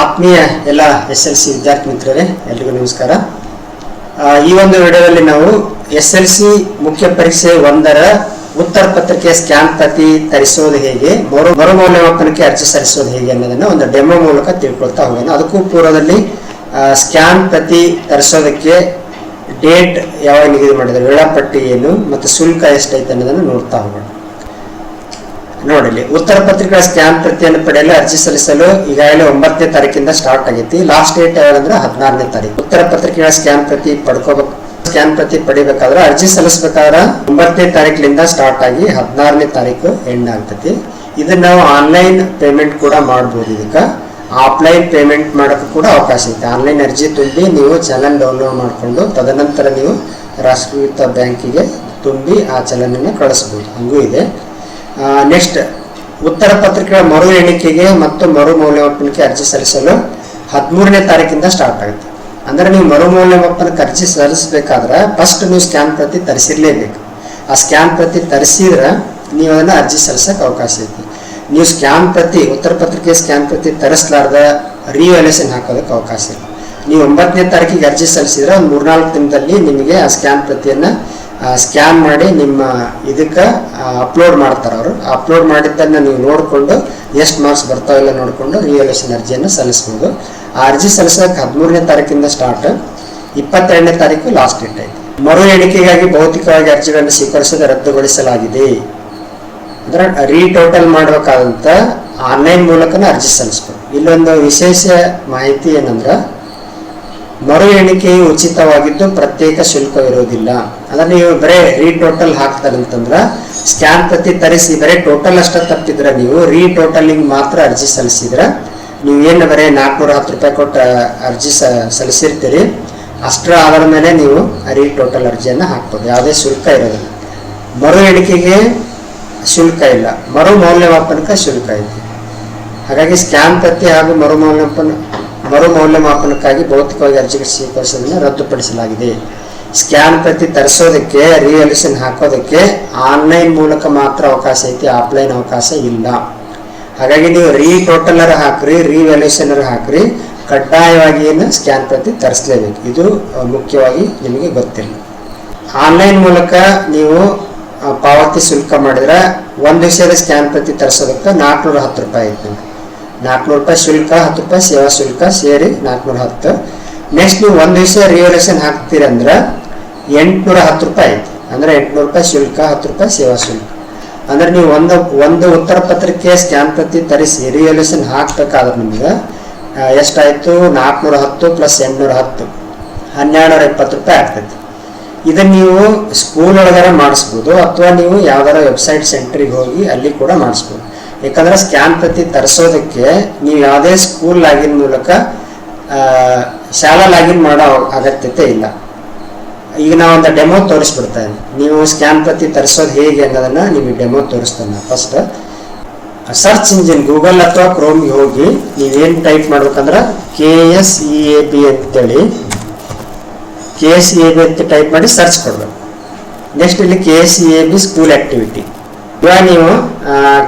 ಆತ್ಮೀಯ ಎಲ್ಲ S L C ವಿದ್ಯಾರ್ಥಿ ಮಿತ್ರರೇ ಎಲ್ರಿಗೂ ನಮಸ್ಕಾರ. ಈ ಒಂದು ವಿಡಿಯೋದಲ್ಲಿ ನಾವು ಎಸ್ ಎಲ್ ಸಿ ಮುಖ್ಯ ಪರೀಕ್ಷೆ ಒಂದರ ಉತ್ತರ ಪತ್ರಿಕೆ ಸ್ಕ್ಯಾನ್ ಪ್ರತಿ ತರಿಸೋದು ಹೇಗೆ ಮರು ಮೌಲ್ಯಮಾಪನಕ್ಕೆ ಅರ್ಜಿ ಸಲ್ಲಿಸೋದು ಹೇಗೆ ಅನ್ನೋದನ್ನ ಒಂದು ಡೆಮೋ ಮೂಲಕ ತಿಳ್ಕೊಳ್ತಾ ಹೋಗೋಣ. ಅದಕ್ಕೂ ಪೂರ್ವದಲ್ಲಿ ಸ್ಕ್ಯಾನ್ ಪ್ರತಿ ತರಿಸೋದಕ್ಕೆ ಡೇಟ್ ಯಾವಾಗ ನಿಗದಿ ಮಾಡಿದ್ದಾರೆ, ವೇಳಾಪಟ್ಟಿ ಏನು, ಮತ್ತು ಶುಲ್ಕ ಎಷ್ಟೈತೆ ಅನ್ನೋದನ್ನು ನೋಡ್ತಾ ಹೋಗೋಣ. ನೋಡಿಲಿ. ಉತ್ತರ ಪತ್ರಿಕೆಗಳ ಸ್ಕ್ಯಾನ್ ಪ್ರತಿಯನ್ನು ಪಡೆಯಲು ಅರ್ಜಿ ಸಲ್ಲಿಸಲು ಈಗಾಗಲೇ ಒಂಬತ್ತನೇ ತಾರೀಕಿಂದ ಸ್ಟಾರ್ಟ್ ಆಗೈತಿ ಲಾಸ್ಟ್ ಡೇಟ್ ಯಾವ್ದಂದ್ರೆ ಹದಿನಾರನೇ ತಾರೀಕು. ಉತ್ತರ ಪತ್ರಿಕೆಗಳ ಸ್ಕ್ಯಾನ್ ಪ್ರತಿ ಪಡ್ಕೋಬೇಕು ಸ್ಕ್ಯಾನ್ ಪ್ರತಿ ಪಡಿಬೇಕಾದ್ರೆ ಅರ್ಜಿ ಸಲ್ಲಿಸಬೇಕಾದ್ರೆ ಒಂಬತ್ತನೇ ತಾರೀಕಿನಿಂದ ಸ್ಟಾರ್ಟ್ ಆಗಿ ಹದಿನಾರನೇ ತಾರೀಕು ಎಂಡ್ ಆಗ್ತೈತಿ ಇದನ್ನ ನಾವು ಆನ್ಲೈನ್ ಪೇಮೆಂಟ್ ಕೂಡ ಮಾಡ್ಬೋದು ಇದಕ್ಕೆ. ಆಫ್ಲೈನ್ ಪೇಮೆಂಟ್ ಮಾಡೋಕ್ಕೂ ಕೂಡ ಅವಕಾಶ ಐತೆ. ಆನ್ಲೈನ್ ಅರ್ಜಿ ತುಂಬಿ ನೀವು ಚಲನ್ ಡೌನ್ಲೋಡ್ ಮಾಡಿಕೊಂಡು ತದನಂತರ ನೀವು ರಾಷ್ಟ್ರೀಯ ಬ್ಯಾಂಕಿಗೆ ತುಂಬಿ ಆ ಚಲನನ್ನು ಕಳಿಸ್ಬೋದು. ಹಂಗೂ ಇದೆ. ನೆಕ್ಸ್ಟ್ ಉತ್ತರ ಪತ್ರಿಕೆಗಳ ಮರು ಎಣಿಕೆಗೆ ಮತ್ತು ಮರು ಮೌಲ್ಯಮಾಪನಕ್ಕೆ ಅರ್ಜಿ ಸಲ್ಲಿಸಲು ಹದಿಮೂರನೇ ತಾರೀಕಿಂದ ಸ್ಟಾರ್ಟ್ ಆಗುತ್ತೆ. ಅಂದ್ರೆ ನೀವು ಮರು ಮೌಲ್ಯಮಾಪನಕ್ಕೆ ಅರ್ಜಿ ಸಲ್ಲಿಸಬೇಕಾದ್ರೆ ಫಸ್ಟ್ ನೀವು ಸ್ಕ್ಯಾನ್ ಪ್ರತಿ ತರಿಸಿರ್ಲೇಬೇಕು. ಆ ಸ್ಕ್ಯಾನ್ ಪ್ರತಿ ತರಿಸಿದ್ರೆ ನೀವು ಅದನ್ನು ಅರ್ಜಿ ಸಲ್ಲಿಸೋಕೆ ಅವಕಾಶ ಐತಿ. ನೀವು ಸ್ಕ್ಯಾನ್ ಪ್ರತಿ, ಉತ್ತರ ಪತ್ರಿಕೆ ಸ್ಕ್ಯಾನ್ ಪ್ರತಿ ತರಿಸ್ಲಾರ್ದ ರಿವ್ಯಾಲ್ಯೂಷನ್ ಹಾಕೋದಕ್ಕೆ ಅವಕಾಶ ಇಲ್ಲ ನೀವು ಒಂಬತ್ತನೇ ತಾರೀಕಿಗೆ ಅರ್ಜಿ ಸಲ್ಲಿಸಿದ್ರೆ ಒಂದು ಮೂರ್ನಾಲ್ಕು ದಿನದಲ್ಲಿ ನಿಮಗೆ ಆ ಸ್ಕ್ಯಾನ್ ಪ್ರತಿಯನ್ನು ಸ್ಕ್ಯಾನ್ ಮಾಡಿ ನಿಮ್ಮ ಇದಕ್ಕೆ ಅಪ್ಲೋಡ್ ಮಾಡ್ತಾರೆ ಅವರು. ಅಪ್ಲೋಡ್ ಮಾಡಿದ್ದನ್ನು ನೀವು ನೋಡಿಕೊಂಡು ಎಷ್ಟು ಮಾರ್ಕ್ಸ್ ಬರ್ತಾವಿಲ್ಲ ನೋಡಿಕೊಂಡು ರಿಯಲೇಷನ್ ಅರ್ಜಿಯನ್ನು ಸಲ್ಲಿಸ್ಬೋದು. ಆ ಅರ್ಜಿ ಸಲ್ಲಿಸೋಕೆ ಹದಿಮೂರನೇ ತಾರೀಕಿಂದ ಸ್ಟಾರ್ಟ್ ಇಪ್ಪತ್ತೆರಡನೇ ತಾರೀಕು ಲಾಸ್ಟ್ ಡೇಟ್ ಐತೆ ಮರು ಎಣಿಕೆಗಾಗಿ ಭೌತಿಕವಾಗಿ ಅರ್ಜಿಗಳನ್ನು ಸ್ವೀಕರಿಸದೆ ರದ್ದುಗೊಳಿಸಲಾಗಿದೆ. ಅಂದರೆ ರೀಟೋಟಲ್ ಮಾಡಬೇಕಾದಂಥ ಆನ್ಲೈನ್ ಮೂಲಕನೇ ಅರ್ಜಿ ಸಲ್ಲಿಸ್ಬೋದು. ಇಲ್ಲೊಂದು ವಿಶೇಷ ಮಾಹಿತಿ ಏನಂದ್ರೆ, ಮರು ಎಣಿಕೆಯು ಉಚಿತವಾಗಿದ್ದು ಪ್ರತ್ಯೇಕ ಶುಲ್ಕವಿರುವುದಿಲ್ಲ ಅಂದ್ರೆ ನೀವು ಟೋಟಲ್ ಹಾಕ್ತಾರೆ ಅಂತಂದ್ರೆ ಸ್ಕ್ಯಾನ್ ಪ್ರತಿ ತರಿಸಿ, ಬರೀ ಟೋಟಲ್ ಅಷ್ಟ ತಪ್ಪಿದ್ರೆ ನೀವು ರೀ ಟೋಟಲಿಂಗ್ ಮಾತ್ರ ಅರ್ಜಿ ಸಲ್ಲಿಸಿದ್ರೆ ನೀವು ಏನು ಬರೀ ನಾಲ್ಕುನೂರ ಹತ್ತು ರೂಪಾಯಿ ಕೊಟ್ಟು ಅರ್ಜಿ ಸ, ಸಲ್ಲಿಸಿರ್ತೀರಿ. ಅಷ್ಟರ ಆಧಾರದ ಮೇಲೆ ನೀವು ರೀ ಟೋಟಲ್ ಅರ್ಜಿಯನ್ನು ಹಾಕ್ಬೋದು. ಯಾವುದೇ ಶುಲ್ಕ ಇರೋದಿಲ್ಲ. ಮರು ಎಣಿಕೆಗೆ ಶುಲ್ಕ ಇಲ್ಲ. ಮರು ಮೌಲ್ಯಮಾಪನಕ್ಕೆ ಶುಲ್ಕ ಇದೆ. ಹಾಗಾಗಿ ಸ್ಕ್ಯಾನ್ ಪ್ರತಿ ಹಾಗೂ ಮರು ಮೌಲ್ಯಮಾಪನ, ಮರು ಮೌಲ್ಯಮಾಪನಕ್ಕಾಗಿ ಭೌತಿಕವಾಗಿ ಅರ್ಜಿ ಸ್ವೀಕರಿಸೋದನ್ನು ರದ್ದುಪಡಿಸಲಾಗಿದೆ. ಸ್ಕ್ಯಾನ್ ಪ್ರತಿ ತರಿಸೋದಕ್ಕೆ ರಿಯಲ್ಯೂಷನ್ ಹಾಕೋದಕ್ಕೆ ಆನ್ಲೈನ್ ಮೂಲಕ ಮಾತ್ರ ಅವಕಾಶ ಐತಿ ಆಫ್ಲೈನ್ ಅವಕಾಶ ಇಲ್ಲ. ಹಾಗಾಗಿ ನೀವು ರೀ ಟೋಟಲರ್ ಹಾಕ್ರಿ ರಿವ್ಯಾಲ್ಯೂಷನರ್ ಹಾಕ್ರಿ, ಕಡ್ಡಾಯವಾಗಿ ಏನು ಸ್ಕ್ಯಾನ್ ಪ್ರತಿ ತರಿಸಲೇಬೇಕು. ಇದು ಮುಖ್ಯವಾಗಿ ನಿಮಗೆ ಗೊತ್ತಿಲ್ಲ. ಆನ್ಲೈನ್ ಮೂಲಕ ನೀವು ಪಾವತಿ ಶುಲ್ಕ ಮಾಡಿದ್ರೆ ಒಂದು ವಿಷಯದ ಸ್ಕ್ಯಾನ್ ಪ್ರತಿ ತರಿಸೋದಕ್ಕೆ ನಾಲ್ಕುನೂರ ಹತ್ತು ರೂಪಾಯಿ ಐತೆ ನೋಡಿ ನಾಲ್ಕುನೂರು ರೂಪಾಯಿ ಶುಲ್ಕ, ಹತ್ತು ರೂಪಾಯಿ ಸೇವಾ ಶುಲ್ಕ ಸೇರಿ ನಾಲ್ಕುನೂರ ಹತ್ತು ನೆಕ್ಸ್ಟ್ ನೀವು ಒಂದು ವಿಷಯ ರಿವಲ್ಯೂಷನ್ ಹಾಕ್ತೀರಂದ್ರೆ ಎಂಟುನೂರ ಹತ್ತು ರೂಪಾಯಿ ಐತಿ ಅಂದ್ರೆ ಎಂಟುನೂರು ರೂಪಾಯಿ ಶುಲ್ಕ, ಹತ್ತು ರೂಪಾಯಿ ಸೇವಾ ಶುಲ್ಕ. ಅಂದ್ರೆ ನೀವು ಒಂದು ಒಂದು ಉತ್ತರ ಪತ್ರಿಕೆ ಸ್ಕ್ಯಾನ್ ಪ್ರತಿ ತರಿಸಿ ರಿಯಲ್ಯೂಷನ್ ಹಾಕ್ಬೇಕಾದ್ರೆ ನಿಮ್ಗೆ ಎಷ್ಟಾಯಿತು? ನಾಲ್ಕುನೂರ ಹತ್ತು ಪ್ಲಸ್ ಎಂಟುನೂರ ಹತ್ತು. ಹನ್ನೆರಡುನೂರ ಇಪ್ಪತ್ತು ರೂಪಾಯಿ ಆಗ್ತೈತಿ. ಇದನ್ನ ನೀವು ಸ್ಕೂಲ್ ಒಳಗಡೆ ಮಾಡಿಸ್ಬೋದು, ಅಥವಾ ನೀವು ಯಾವ್ದಾರ ವೆಬ್ಸೈಟ್ ಸೆಂಟ್ರಿಗೆ ಹೋಗಿ ಅಲ್ಲಿ ಕೂಡ ಮಾಡಿಸ್ಬೋದು. ಯಾಕಂದ್ರೆ ಸ್ಕ್ಯಾನ್ ಪ್ರತಿ ತರಿಸೋದಕ್ಕೆ ನೀವು ಯಾವುದೇ ಸ್ಕೂಲ್ ಲಾಗಿನ್ ಮೂಲಕ ಶಾಲಾ ಲಾಗಿನ್ ಮಾಡೋ ಅಗತ್ಯತೆ ಇಲ್ಲ. ಈಗ ನಾವು ಒಂದು ಡೆಮೋ ತೋರಿಸ್ಬಿಡ್ತಾ ಇದ್ದೀನಿ ನೀವು ಸ್ಕ್ಯಾನ್ ಪ್ರತಿ ತರಿಸೋದು ಹೇಗೆ ಅನ್ನೋದನ್ನ ನಿಮಗೆ ಡೆಮೋ ತೋರಿಸ್ತೇನೆ ಫಸ್ಟ್ ಸರ್ಚ್ ಇಂಜಿನ್ ಗೂಗಲ್ ಅಥವಾ ಕ್ರೋಮ್ಗೆ ಹೋಗಿ ನೀವೇನು ಟೈಪ್ ಮಾಡ್ಬೇಕಂದ್ರೆ K S E A B ಅಂತೇಳಿ. K S E A B ಅಂತ ಟೈಪ್ ಮಾಡಿ ಸರ್ಚ್ ಕೊಡಬೇಕು. ನೆಕ್ಸ್ಟ್ ಇಲ್ಲಿ K S E A B school activity ಇವಾಗ ನೀವು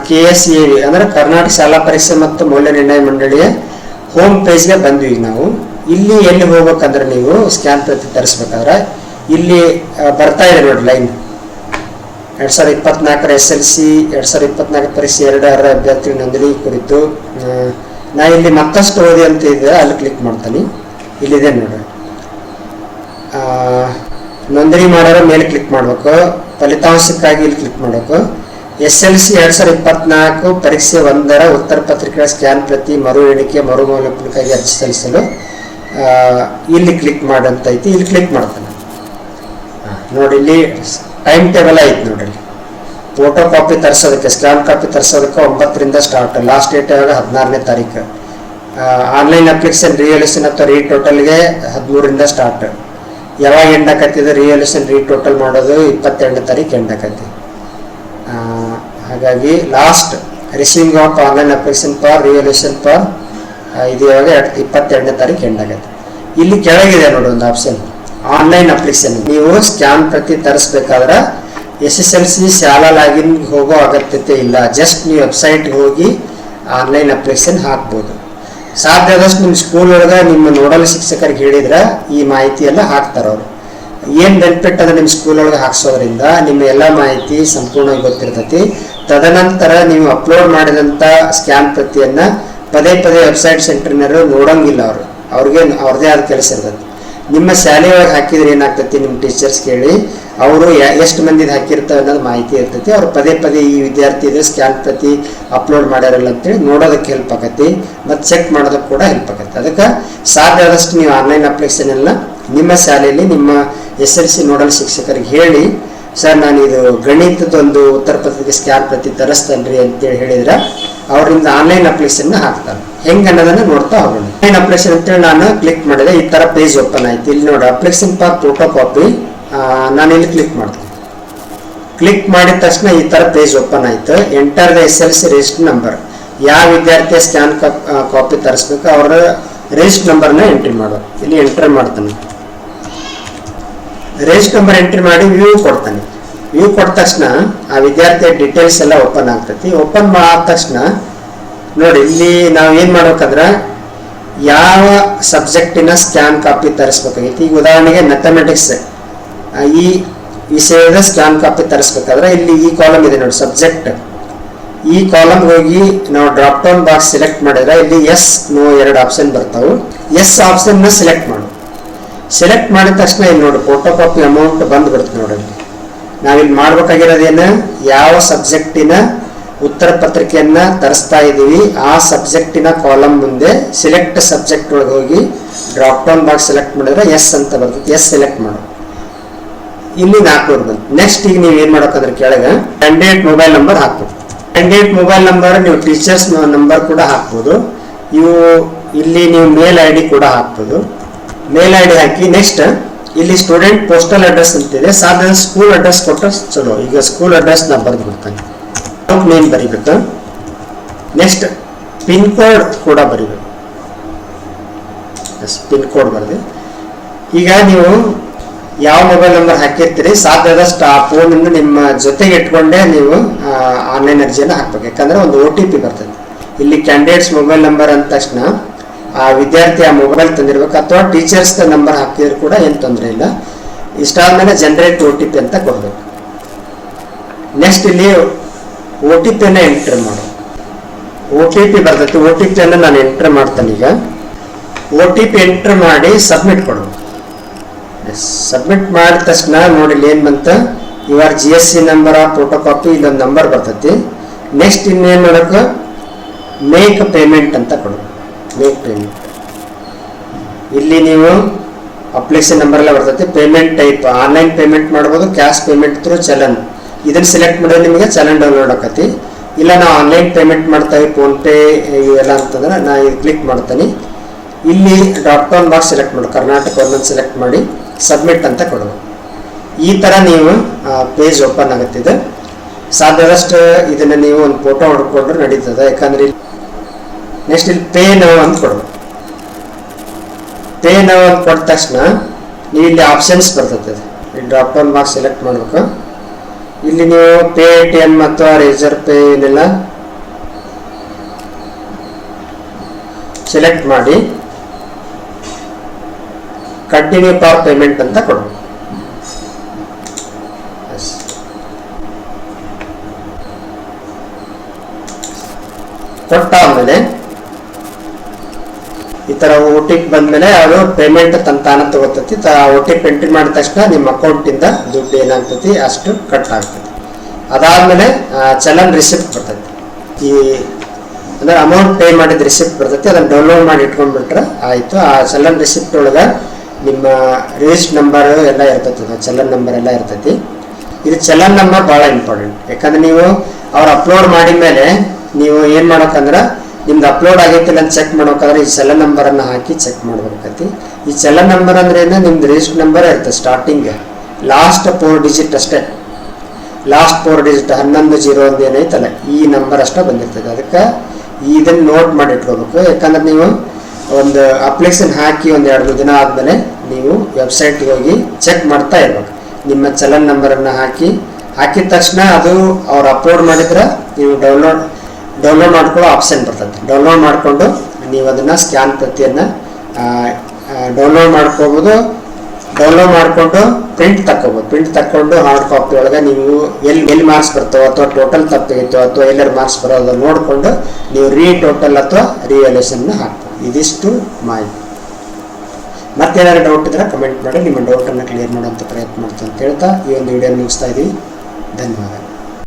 ಕೆ ಎಸ್ ಇ ಬಿ ಅಂದ್ರೆ ಕರ್ನಾಟಕ ಶಾಲಾ ಪರೀಕ್ಷೆ ಮತ್ತು ಮೌಲ್ಯ ನಿರ್ಣಯ ಮಂಡಳಿಯ ಹೋಮ್ ಪೇಜ್ಗೆ ಬಂದ್ವಿ ಈಗ ನಾವು. ಇಲ್ಲಿ ಎಲ್ಲಿ ಹೋಗ್ಬೇಕಂದ್ರೆ ನೀವು ಸ್ಕ್ಯಾನ್ ಪ್ರತಿ ತರಿಸ್ಬೇಕಾದ್ರೆ ಇಲ್ಲಿ ಬರ್ತಾ ಇದೆ ನೋಡಿ ಲೈನ್ ಎರಡು ಸಾವಿರದ ಇಪ್ಪತ್ನಾಲ್ಕರ ಎಸ್ ಎಲ್ ಸಿ ಎರಡು ಸಾವಿರದ ಇಪ್ಪತ್ನಾಲ್ಕು ಪರೀಕ್ಷೆ ಎರಡು ಅರ್ಹ ಅಭ್ಯರ್ಥಿ ನೋಂದಣಿ ಕುರಿತು ನಾ ಇಲ್ಲಿ ಮತ್ತಷ್ಟು ಓದಿ ಅಂತ ಇದೆ, ಅಲ್ಲಿ ಕ್ಲಿಕ್ ಮಾಡ್ತೀನಿ. ಇಲ್ಲಿದೆ ನೋಡ್ರಿ. ನೋಂದಣಿ ಮಾಡೋರ ಮೇಲೆ ಕ್ಲಿಕ್ ಮಾಡಬೇಕು. ಫಲಿತಾಂಶಕ್ಕಾಗಿ ಇಲ್ಲಿ ಕ್ಲಿಕ್ ಮಾಡಬೇಕು. ಎಸ್ ಎಲ್ ಸಿ ಎರಡು ಸಾವಿರದ ಇಪ್ಪತ್ನಾಲ್ಕು ಪರೀಕ್ಷೆ ಒಂದರ ಉತ್ತರ ಪತ್ರಿಕೆಗಳ ಸ್ಕ್ಯಾನ್ ಪ್ರತಿ ಮರು ಎಣಿಕೆ ಮರು ಮೌಲ್ಯಕ್ಕಾಗಿ ಅರ್ಜಿ ಸಲ್ಲಿಸಲು ಇಲ್ಲಿ ಕ್ಲಿಕ್ ಮಾಡಂತೈತಿ. ಇಲ್ಲಿ ಕ್ಲಿಕ್ ಮಾಡ್ತಾನೆ. ನೋಡಿ ಇಲ್ಲಿ ಟೈಮ್ ಟೇಬಲ್ ಐತಿ ನೋಡ್ರಿ. ಫೋಟೋ ಕಾಪಿ ತರಿಸೋದಕ್ಕೆ ಸ್ಕ್ಯಾನ್ ಕಾಪಿ ತರಿಸೋದಕ್ಕೆ ಒಂಬತ್ತರಿಂದ ಸ್ಟಾರ್ಟ್ ಲಾಸ್ಟ್ ಡೇಟ್ ಯಾವಾಗ? ಹದಿನಾರನೇ ತಾರೀಕು. ಆನ್ಲೈನ್ ಅಪ್ಲಿಕೇಶನ್ ರಿಯಲ್ಯೂಷನ್ ಅಥವಾ ರೀ ಟೋಟಲ್ಗೆ ಹದಿಮೂರಿಂದ ಸ್ಟಾರ್ಟ್ ಯಾವಾಗ ಎಂಡ್ ಆಕತ್ತಿದೆ ರಿಯಲ್ಯೂಷನ್ ರೀ ಟೋಟಲ್ ಮಾಡೋದು ಇಪ್ಪತ್ತೆರಡನೇ ತಾರೀಕು ಎಂಡ್ ಆಕತಿ. ಹಾಗಾಗಿ last receiving of online application for revaluation for ಇದು ಯಾವಾಗ? ಇಪ್ಪತ್ತೆರಡನೇ ತಾರೀಕು ಎಂಡ್ ಆಗತ್ತೆ ಇಲ್ಲಿ ಕೆಳಗಿದೆ ನೋಡಿ ಒಂದು ಆಪ್ಷನ್ ಆನ್ಲೈನ್ ಅಪ್ಲಿಕೇಶನ್ ನೀವು ಸ್ಕ್ಯಾನ್ ಪ್ರತಿ ತರಿಸ್ಬೇಕಾದ್ರೆ ಎಸ್ ಎಸ್ ಎಲ್ ಸಿ ಶಾಲಾ ಲಾಗಿನ್ ಹೋಗೋ ಅಗತ್ಯತೆ ಇಲ್ಲ. ಜಸ್ಟ್ ನೀವು ವೆಬ್ಸೈಟ್ಗೆ ಹೋಗಿ ಆನ್ಲೈನ್ ಅಪ್ಲಿಕೇಶನ್ ಹಾಕ್ಬೋದು. ಸಾಧ್ಯ ಆದಷ್ಟು ನಿಮ್ಮ ಸ್ಕೂಲ್ ಒಳಗೆ ನಿಮ್ಮ ನೋಡಲ್ ಶಿಕ್ಷಕರಿಗೆ ಹೇಳಿದ್ರೆ ಈ ಮಾಹಿತಿ ಎಲ್ಲ ಹಾಕ್ತಾರೆ ಅವರು. ಏನು ಬೆನಿಫಿಟ್ ಅದ ನಿಮ್ಮ ಸ್ಕೂಲ್ ಒಳಗೆ ಹಾಕ್ಸೋದ್ರಿಂದ? ನಿಮ್ಮ ಎಲ್ಲ ಮಾಹಿತಿ ಸಂಪೂರ್ಣವಾಗಿ ಗೊತ್ತಿರ್ತೈತಿ. ತದನಂತರ ನೀವು ಅಪ್ಲೋಡ್ ಮಾಡಿದಂಥ ಸ್ಕ್ಯಾನ್ ಪ್ರತಿಯನ್ನು ಪದೇ ಪದೇ ವೆಬ್ಸೈಟ್ ಸೆಂಟರ್ನವರು ನೋಡೋಂಗಿಲ್ಲ ಅವರು. ಅವ್ರಿಗೆ ಅವ್ರದೇ ಆದ ಕೆಲಸ ಇರ್ತೈತಿ. ನಿಮ್ಮ ಶಾಲೆಯೊಳಗೆ ಹಾಕಿದ್ರೆ ಏನಾಗ್ತತಿ ನಿಮ್ಮ ಟೀಚರ್ಸ್ ಕೇಳಿ, ಅವರು ಎಷ್ಟು ಮಂದಿದು ಹಾಕಿರ್ತಾರೆ ಅನ್ನೋದು ಮಾಹಿತಿ ಇರ್ತೈತಿ. ಅವ್ರು ಪದೇ ಪದೇ ಈ ವಿದ್ಯಾರ್ಥಿ ಇದು ಸ್ಕ್ಯಾನ್ ಪ್ರತಿ ಅಪ್ಲೋಡ್ ಮಾಡ್ಯಾರಲ್ಲ ಅಂತೇಳಿ ನೋಡೋದಕ್ಕೆ ಹೆಲ್ಪ್ ಆಗತ್ತೆ ಮತ್ತು ಚೆಕ್ ಮಾಡೋದಕ್ಕೆ ಕೂಡ ಹೆಲ್ಪ್ ಆಗತ್ತೆ. ಅದಕ್ಕೆ ಸಾಧ್ಯ ಆದಷ್ಟು ನೀವು ಆನ್ಲೈನ್ ಅಪ್ಲಿಕೇಶನ್ ಎಲ್ಲ ನಿಮ್ಮ ಶಾಲೆಯಲ್ಲಿ ನಿಮ್ಮ ಎಸ್ ಎಲ್ ಸಿ ನೋಡಲ್ ಶಿಕ್ಷಕರಿಗೆ ಹೇಳಿ, ಸರ್ ನಾನು ಇದು ಗಣಿತದೊಂದು ಉತ್ತರ ಪತ್ರಿಕೆ ಸ್ಕ್ಯಾನ್ ಪ್ರತಿ ತರಿಸ್ತೇನ್ರಿ ಅಂತೇಳಿ ಹೇಳಿದ್ರೆ ಅವರಿಂದ ಆನ್ಲೈನ್ ಅಪ್ಲಿಕೇಶನ್ ಹಾಕ್ತಾರೆ. ಹೆಂಗೆ ಅನ್ನೋದನ್ನ ನೋಡ್ತಾ ಹೋಗೋಣ. ಆನ್ಲೈನ್ ಅಪ್ಲಿಕೇಶನ್ ಅಂತೇಳಿ ನಾನು ಕ್ಲಿಕ್ ಮಾಡಿದೆ, ಈ ತರ ಪೇಜ್ ಓಪನ್ ಆಯ್ತು. ಇಲ್ಲಿ ನೋಡಿ ಅಪ್ಲಿಕೇಶನ್ ಫಾರ್ ಫೋಟೋ ಕಾಪಿ ನಾನು ಇಲ್ಲಿ ಕ್ಲಿಕ್ ಮಾಡ್ತೀನಿ. ಕ್ಲಿಕ್ ಮಾಡಿದ ತಕ್ಷಣ ಈ ತರ ಪೇಜ್ ಓಪನ್ ಆಯ್ತು. Enter the S L C register number ಯಾವ ವಿದ್ಯಾರ್ಥಿಯ ಸ್ಕ್ಯಾನ್ ಕಾಪಿ ತರಿಸ್ಬೇಕು, ಅವರ ರಿಜಿಸ್ಟರ್ ನಂಬರ್ನ ಎಂಟ್ರಿ ಮಾಡು. ಇಲ್ಲಿ ಎಂಟರ್ ಮಾಡ್ತಾನೆ. ರಿಜಿಸ್ಟರ್ ನಂಬರ್ ಎಂಟ್ರಿ ಮಾಡಿ ವ್ಯೂ ಕೊಡ್ತಾನೆ. ವ್ಯೂ ಕೊಟ್ಟ ತಕ್ಷಣ ಆ ವಿದ್ಯಾರ್ಥಿಯ ಡೀಟೇಲ್ಸ್ ಎಲ್ಲ ಓಪನ್ ಆಗ್ತೈತಿ. ಓಪನ್ ಆದ ತಕ್ಷಣ ನೋಡಿ, ಇಲ್ಲಿ ನಾವು ಏನು ಮಾಡ್ಬೇಕಂದ್ರೆ ಯಾವ ಸಬ್ಜೆಕ್ಟಿನ ಸ್ಕ್ಯಾನ್ ಕಾಪಿ ತರಿಸ್ಬೇಕಾಗಿತ್ತು. ಈಗ ಉದಾಹರಣೆಗೆ ಮ್ಯಾಥಮೆಟಿಕ್ಸ್ ಈ ವಿಷಯದ ಸ್ಕ್ಯಾನ್ ಕಾಪಿ ತರಿಸ್ಬೇಕಾದ್ರೆ ಇಲ್ಲಿ ಈ ಕಾಲಮ್ ಇದೆ ನೋಡಿ ಸಬ್ಜೆಕ್ಟ್ ಈ ಕಾಲಮ್ ಹೋಗಿ ನಾವು ಡ್ರಾಪ್ ಡೌನ್ ಬಾಕ್ಸ್ ಸೆಲೆಕ್ಟ್ ಮಾಡಿದ್ರೆ ಇಲ್ಲಿ ಎಸ್ ನೋ ಎರಡು ಆಪ್ಷನ್ ಬರ್ತಾವೆ. ಎಸ್ ಆಪ್ಷನ್ನ ಸೆಲೆಕ್ಟ್ ಮಾಡು. ಸೆಲೆಕ್ಟ್ ಮಾಡಿದ ತಕ್ಷಣ ಇಲ್ಲಿ ನೋಡಿ ಫೋಟೋ ಕಾಪಿ ಅಮೌಂಟ್ ಬಂದ್ಬಿಡುತ್ತೆ ನೋಡಿ. ನಾವಿಲ್ಲಿ ಮಾಡ್ಬೇಕಾಗಿರೋದೇನು, ಯಾವ ಸಬ್ಜೆಕ್ಟಿನ ಉತ್ತರ ಪತ್ರಿಕೆಯನ್ನ ತರಿಸ್ತಾ ಇದ್ದೀವಿ, ಆ ಸಬ್ಜೆಕ್ಟಿನ ಕಾಲಮ್ ಮುಂದೆ ಸೆಲೆಕ್ಟ್ ಸಬ್ಜೆಕ್ಟ್ ಒಳಗೆ ಹೋಗಿ ಡ್ರಾಪ್ ಡೌನ್ ಬಾಕ್ಸ್ ಸೆಲೆಕ್ಟ್ ಮಾಡಿದ್ರೆ ಎಸ್ ಅಂತ ಬರ್ತದೆ ಎಸ್ ಸೆಲೆಕ್ಟ್ ಮಾಡು. ಇಲ್ಲಿ ನಾಲ್ಕುನೂರು ಬಂತು. ನೆಕ್ಸ್ಟ್ ಈಗ ನೀವು ಏನು ಮಾಡೋಕಂದ್ರೆ ಕೆಳಗೆ? ಕ್ಯಾಂಡಿಡೇಟ್ ಮೊಬೈಲ್ ನಂಬರ್ ಹಾಕ್ಬೋದು ಕ್ಯಾಂಡಿಡೇಟ್ ಮೊಬೈಲ್ ನಂಬರ್ ನೀವು ಟೀಚರ್ಸ್ ನಂಬರ್ ಕೂಡ ಹಾಕ್ಬೋದು. ಇವು ಇಲ್ಲಿ ನೀವು ಮೇಲ್ ಐ ಕೂಡ ಹಾಕ್ಬೋದು. ಮೇಲ್ ಐ ಹಾಕಿ ನೆಕ್ಸ್ಟ್ ಇಲ್ಲಿ ಸ್ಟೂಡೆಂಟ್ ಪೋಸ್ಟಲ್ ಅಡ್ರೆಸ್ ಅಂತಿದೆ. ಸಾಧ್ಯ ಸ್ಕೂಲ್ ಅಡ್ರೆಸ್ ಕೊಟ್ಟರೆ ಚಲೋ. ಈಗ ಸ್ಕೂಲ್ ಅಡ್ರೆಸ್ ನಾ ಬರೆದು ಬಿಡ್ತಾನೆ ನೇಮ್ ಬರಿಬೇಕು. ನೆಕ್ಸ್ಟ್ ಪಿನ್ ಕೋಡ್ ಕೂಡ ಬರಿಬೇಕು. ಎಸ್ ಪಿನ್ ಕೋಡ್ ಬರೆದು ಈಗ ನೀವು ಯಾವ ಮೊಬೈಲ್ ನಂಬರ್ ಹಾಕಿರ್ತೀರಿ? ಸಾಧ್ಯ ಆದಷ್ಟು ಆ ಫೋನನ್ನು ನಿಮ್ಮ ಜೊತೆಗೆ ಇಟ್ಕೊಂಡೇ ನೀವು ಆನ್ಲೈನ್ ಅರ್ಜಿಯನ್ನು ಹಾಕ್ಬೇಕು. ಯಾಕಂದ್ರೆ ಒಂದು ಒ ಟಿ ಪಿ ಬರ್ತದೆ. ಇಲ್ಲಿ ಕ್ಯಾಂಡಿಡೇಟ್ಸ್ ಮೊಬೈಲ್ ನಂಬರ್ ಅಂದ ತಕ್ಷಣ ಆ ವಿದ್ಯಾರ್ಥಿ ಆ ಮೊಬೈಲ್ ತಂದಿರ್ಬೇಕು. ಅಥವಾ ಟೀಚರ್ಸ್ ನಂಬರ್ ಹಾಕಿದ್ರು ಕೂಡ ಏನು ತೊಂದರೆ ಇಲ್ಲ. ಇಷ್ಟಾದ್ಮೇಲೆ ಜನರೇಟ್ ಒ ಟಿ ಪಿ ಅಂತ ಕೊಡ್ಬೇಕು. ನೆಕ್ಸ್ಟ್ ಇಲ್ಲಿ ಒ ಟಿ ಪಿಯನ್ನು ಎಂಟ್ರ್ ಮಾಡು. ಒ ಟಿ ಪಿ ಬರ್ತೈತಿ. ಒ ಟಿ ಪಿಯನ್ನು ನಾನು ಎಂಟ್ರ್ ಮಾಡ್ತೇನೆ ಈಗ. ಒ ಟಿ ಪಿ ಎಂಟ್ರ್ ಮಾಡಿ ಸಬ್ಮಿಟ್ ಕೊಡು. ಸಬ್ಮಿಟ್ ಮಾಡಿದ ತಕ್ಷಣ ನೋಡಿ ಏನು ಬಂತ? ಇವಾಗ G S C number photo copy ಇಲ್ಲೊಂದು ನಂಬರ್ ಬರ್ತೈತಿ. ನೆಕ್ಸ್ಟ್ ಇನ್ನೇನು ಮಾಡೋಕೆ ಮೇಕ್ ಪೇಮೆಂಟ್ ಅಂತ ಕೊಡು. ಮೇಕ್ ಪೇಮೆಂಟ್ ಇಲ್ಲಿ ನೀವು ಅಪ್ಲಿಕೇಶನ್ ನಂಬರ್ ಎಲ್ಲ ಬರ್ತೈತಿ. ಪೇಮೆಂಟ್ ಟೈಪ್ ಆನ್ಲೈನ್ ಪೇಮೆಂಟ್ ಮಾಡ್ಬೋದು ಕ್ಯಾಶ್ ಪೇಮೆಂಟ್ ಥ್ರೂ ಚಲನ್ ಇದನ್ನ ಸೆಲೆಕ್ಟ್ ಮಾಡಿದ್ರೆ ನಿಮಗೆ ಚಲನ್ ಡೌನ್ಲೋಡ್ ಆಕತಿ. ಇಲ್ಲ ನಾವು ಆನ್ಲೈನ್ ಪೇಮೆಂಟ್ ಮಾಡ್ತಾಯಿ ಫೋನ್ ಪೇ ಇವೆಲ್ಲ ಅಂತಂದ್ರೆ ನಾ ಇಲ್ಲಿ ಕ್ಲಿಕ್ ಮಾಡ್ತೀನಿ. ಇಲ್ಲಿ ಡ್ರಾಪ್ ಡೌನ್ ಬಾಕ್ಸ್ ಸೆಲೆಕ್ಟ್ ಮಾಡಿ, ಕರ್ನಾಟಕ ಒಂದೊಂದು ಸೆಲೆಕ್ಟ್ ಮಾಡಿ ಸಬ್ಮಿಟ್ ಅಂತ ಕೊಡು. ಈ ಥರ ನೀವು ಪೇಜ್ ಓಪನ್ ಆಗುತ್ತಿದೆ ಸಾಧ್ಯದಷ್ಟು ಇದನ್ನು ನೀವು ಒಂದು ಫೋಟೋ ಹೊಡ್ಕೊಂಡ್ರೆ ನಡೀತದೆ. ಯಾಕಂದ್ರೆ ನೆಕ್ಸ್ಟ್ ಇಲ್ಲಿ ಪೇ ನೌ ಅಂತ ಕೊಡ್ಬೇಕು ಪೇ ನಾವು ಅಂತ ಕೊಟ್ಟ ತಕ್ಷಣ ನೀವು ಇಲ್ಲಿ ಆಪ್ಷನ್ಸ್ ಬರ್ತದೆ ಇಲ್ಲಿ ಡ್ರಾಪ್ ಡೌನ್ ಬಾಕ್ಸ್ ಸೆಲೆಕ್ಟ್ ಮಾಡಬೇಕು. ಇಲ್ಲಿ ನೀವು ಪೇ ಟಿ ಎಂ ಅಥವಾ ರೇಜರ್ ಪೇ ಏನೆಲ್ಲ ಸೆಲೆಕ್ಟ್ ಮಾಡಿ ಕಂಟಿನ್ಯೂ ಫಾರ್ ಪೇಮೆಂಟ್ ಅಂತ ಕೊಡು. ಕೊಟ್ಟಾದ್ಮೇಲೆ ಈ ತರ ಓ ಟಿ ಪಿ ಬಂದ್ಮೇಲೆ ಅವರು ಪೇಮೆಂಟ್ ತನ್ನ ತಾನ ತಗೋತತಿ ಓ ಟಿ ಪಿ ಎಂಟ್ರಿ ಮಾಡಿದ ತಕ್ಷಣ ನಿಮ್ಮ ಅಕೌಂಟಿಂದ ದುಡ್ಡು ಏನಾಗ್ತತಿ, ಅಷ್ಟು ಕಟ್ ಆಗ್ತದೆ ಅದಾದ್ಮೇಲೆ ಚಲನ್ ರಿಸಿಪ್ಟ್ ಬರ್ತೈತಿ. ಈ, ಅಂದ್ರೆ ಅಮೌಂಟ್ ಪೇ ಮಾಡಿದ ರಿಸಿಪ್ಟ್ ಬರ್ತೈತಿ, ಅದನ್ನ ಡೌನ್ಲೋಡ್ ಮಾಡಿ ಇಟ್ಕೊಂಡ್ಬಿಟ್ರೆ ಆಯ್ತು. ಆ ಚಲನ್ ರಿಸಿಪ್ಟ್ ಒಳಗೆ ನಿಮ್ಮ ರಿಜಿಸ್ಟ್ ನಂಬರ್ ಎಲ್ಲ ಇರ್ತೈತಿ ಚಲನ್ ನಂಬರ್ ಎಲ್ಲ ಇರ್ತೈತಿ. ಇದು ಚಲನ್ ನಂಬರ್ ಭಾಳ ಇಂಪಾರ್ಟೆಂಟ್ ಯಾಕಂದ್ರೆ ನೀವು ಅವ್ರು ಅಪ್ಲೋಡ್ ಮಾಡಿದ ಮೇಲೆ ನೀವು ಏನು ಮಾಡ್ಬೇಕಂದ್ರೆ ನಿಮ್ದು ಅಪ್ಲೋಡ್ ಆಗೈತಿಲ್ಲ ಅಂತ ಚೆಕ್ ಮಾಡ್ಬೇಕಾದ್ರೆ ಈ ಚಲನ್ ನಂಬರನ್ನು ಹಾಕಿ ಚೆಕ್ ಮಾಡ್ಬೇಕೈತಿ ಈ ಚಲನ್ ನಂಬರ್ ಅಂದ್ರೆ ನಿಮ್ದು ರಿಜಿಸ್ಟರ್ ನಂಬರ್ ಇರುತ್ತೆ ಸ್ಟಾರ್ಟಿಂಗ್ ಲಾಸ್ಟ್ ಫೋರ್ ಡಿಜಿಟ್ ಅಷ್ಟೇ. ಲಾಸ್ಟ್ ಫೋರ್ ಡಿಜಿಟ್ ಹನ್ನೊಂದು ಜೀರೋ ಒಂದು ಏನೈತಲ್ಲ ಈ ನಂಬರ್ ಅಷ್ಟೇ ಬಂದಿರ್ತದೆ ಅದಕ್ಕೆ ಇದನ್ನ ನೋಟ್ ಮಾಡಿ ಇಟ್ಕೋಬೇಕು ಯಾಕಂದ್ರೆ ನೀವು ಒಂದು ಅಪ್ಲಿಕೇಶನ್ ಹಾಕಿ ಒಂದು ಎರಡು ದಿನ ಆದಮೇಲೆ ನೀವು ವೆಬ್ಸೈಟ್ಗೆ ಹೋಗಿ ಚೆಕ್ ಮಾಡ್ತಾ ಇರ್ಬೇಕು. ನಿಮ್ಮ ಚಲನ್ ನಂಬರನ್ನು ಹಾಕಿ, ಹಾಕಿದ ತಕ್ಷಣ ಅದು ಅವ್ರು ಅಪ್ಲೋಡ್ ಮಾಡಿದ್ರೆ ನೀವು ಡೌನ್ಲೋಡ್ ಡೌನ್ಲೋಡ್ ಮಾಡ್ಕೊಳ್ಳೋ ಆಪ್ಷನ್ ಬರ್ತದೆ. ಡೌನ್ಲೋಡ್ ಮಾಡಿಕೊಂಡು ನೀವು ಅದನ್ನು ಸ್ಕ್ಯಾನ್ ಪ್ರತಿಯನ್ನು ಡೌನ್ಲೋಡ್ ಮಾಡ್ಕೋಬೋದು. ಡೌನ್ಲೋಡ್ ಮಾಡಿಕೊಂಡು ಪ್ರಿಂಟ್ ತಕ್ಕೋಬೋದು. ಪ್ರಿಂಟ್ ತಕ್ಕೊಂಡು ಹಾರ್ಡ್ ಕಾಪಿ ಒಳಗೆ ನೀವು ಎಲ್ಲಿ ಎಲ್ಲಿ ಮಾರ್ಕ್ಸ್ ಬರ್ತವೋ ಅಥವಾ ಟೋಟಲ್ ತಪ್ಪಾಗಿತ್ತು ಅಥವಾ ಎಲ್ಲರ ಮಾರ್ಕ್ಸ್ ಬರೋದು ನೋಡಿಕೊಂಡು ನೀವು ರೀ ಟೋಟಲ್ ಅಥವಾ ರಿವ್ಯಾಲ್ಯೂಷನ್ನ ಹಾಕ್ಬೋದು. ಇದಿಷ್ಟು ಮಾಹಿತಿ. ಮತ್ತೇನಾದ್ರು ಡೌಟ್ ಇದ್ರೆ ಕಮೆಂಟ್ ಮಾಡಿ, ನಿಮ್ಮ ಡೌಟನ್ನು ಕ್ಲಿಯರ್ ಮಾಡೋಂಥ ಪ್ರಯತ್ನ ಮಾಡ್ತೀನಿ ಅಂತ ಹೇಳ್ತಾ ಈ ಒಂದು ವಿಡಿಯೋ ಮುಗಿಸ್ತಾ ಇದ್ದೀವಿ ಧನ್ಯವಾದ